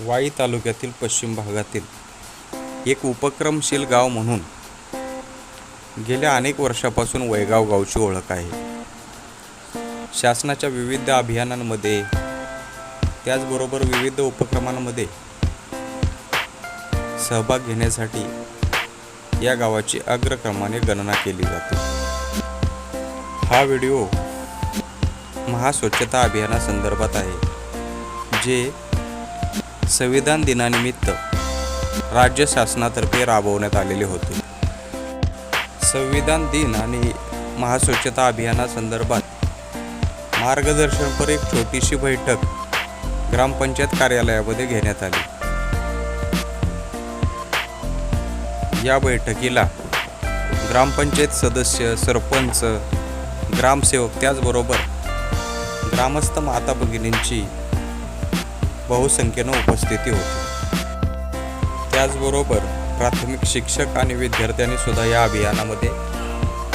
वाई तालुक्यातील पश्चिम भागातील एक उपक्रमशील गाव म्हणून गेल्या अनेक वर्षापासून वैगाव गावची ओळख आहे. शासनाच्या विविध अभियानांमध्ये त्याचबरोबर विविध उपक्रमांमध्ये सहभाग घेण्यासाठी या गावाची अग्रक्रमाने गणना केली जाते. हा व्हिडिओ महास्वच्छता अभियानासंदर्भात आहे जे संविधान दिनानिमित्त राज्य शासनातर्फे राबवण्यात आलेले होते. संविधान दिन आणि महास्वच्छता अभियानासंदर्भात मार्गदर्शनपर एक छोटीशी बैठक ग्रामपंचायत कार्यालयामध्ये घेण्यात आली. या बैठकीला ग्रामपंचायत सदस्य सरपंच ग्रामसेवक त्याचबरोबर ग्रामस्थ माता भगिनींची बहुसंख्येनं उपस्थिती होती. त्याचबरोबर प्राथमिक शिक्षक आणि विद्यार्थ्यांनी सुद्धा या अभियानामध्ये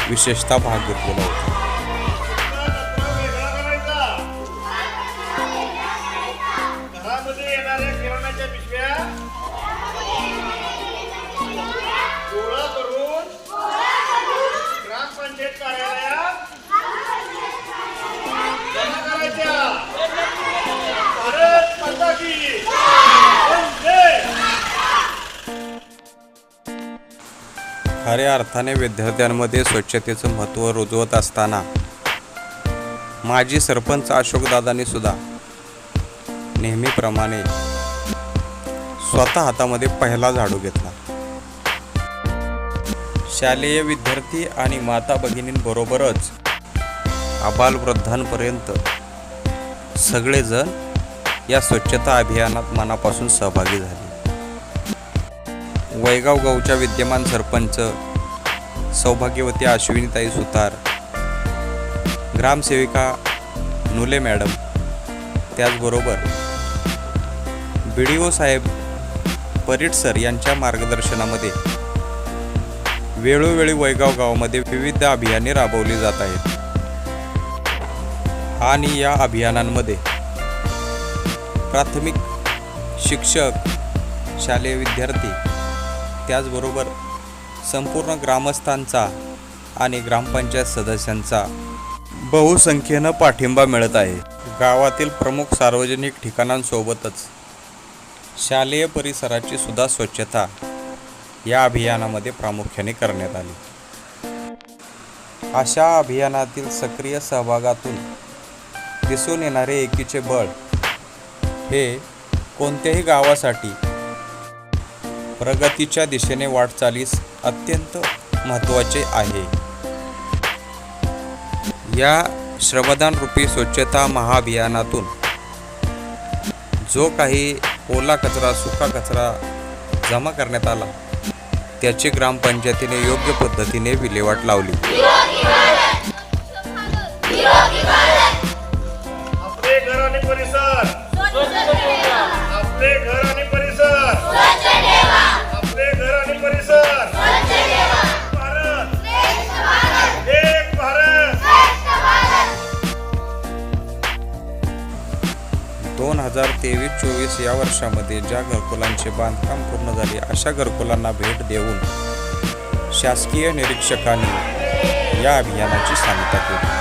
विशेषतः भाग घेतलेला होता. खऱ्या अर्थाने विद्यार्थ्यांमध्ये स्वच्छतेचं महत्त्व रुजवत असताना माजी सरपंच अशोकदादांनी सुद्धा नेहमीप्रमाणे स्वतः हातामध्ये पहिला झाडू घेतला. शालेय विद्यार्थी आणि माता भगिनींबरोबरच आबालवृद्धांपर्यंत सगळेजण या स्वच्छता अभियानात मनापासून सहभागी झाले. वैगाव गावच्या विद्यमान सरपंच सौभाग्यवती अश्विनीताई सुतार ग्रामसेविका नुले मॅडम त्याचबरोबर बी डी ओ साहेब परीट सर यांच्या मार्गदर्शनामध्ये वेळोवेळी वैगाव गावामध्ये विविध अभियाने राबवली जात आहेत. आणि या अभियानांमध्ये प्राथमिक शिक्षक शालेय विद्यार्थी त्याचबरोबर संपूर्ण ग्रामस्थांचा आणि ग्रामपंचायत सदस्यांचा बहुसंख्येनं पाठिंबा मिळत आहे. गावातील प्रमुख सार्वजनिक ठिकाणांसोबतच शालेय परिसराची सुद्धा स्वच्छता या अभियानामध्ये प्रामुख्याने करण्यात आली. अशा अभियानातील सक्रिय सहभागातून दिसून येणारे एकीचे बळ हे कोणत्याही गावासाठी प्रगतीच्या दिशेने वाटचालीस अत्यंत महत्त्वाचे आहे. या श्रमदान रूपी स्वच्छता महाअभियानातून जो काही ओला कचरा सुका कचरा जमा करण्यात आला त्याची ग्रामपंचायतीने योग्य पद्धतीने विल्हेवाट लावली. दोन हजार तेवीस चोवीस या वर्षामध्ये ज्या घरकुलांचे बांधकाम पूर्ण झाले अशा घरकुलांना भेट देऊन शासकीय निरीक्षकांनी या अभियानाची सांगता केली.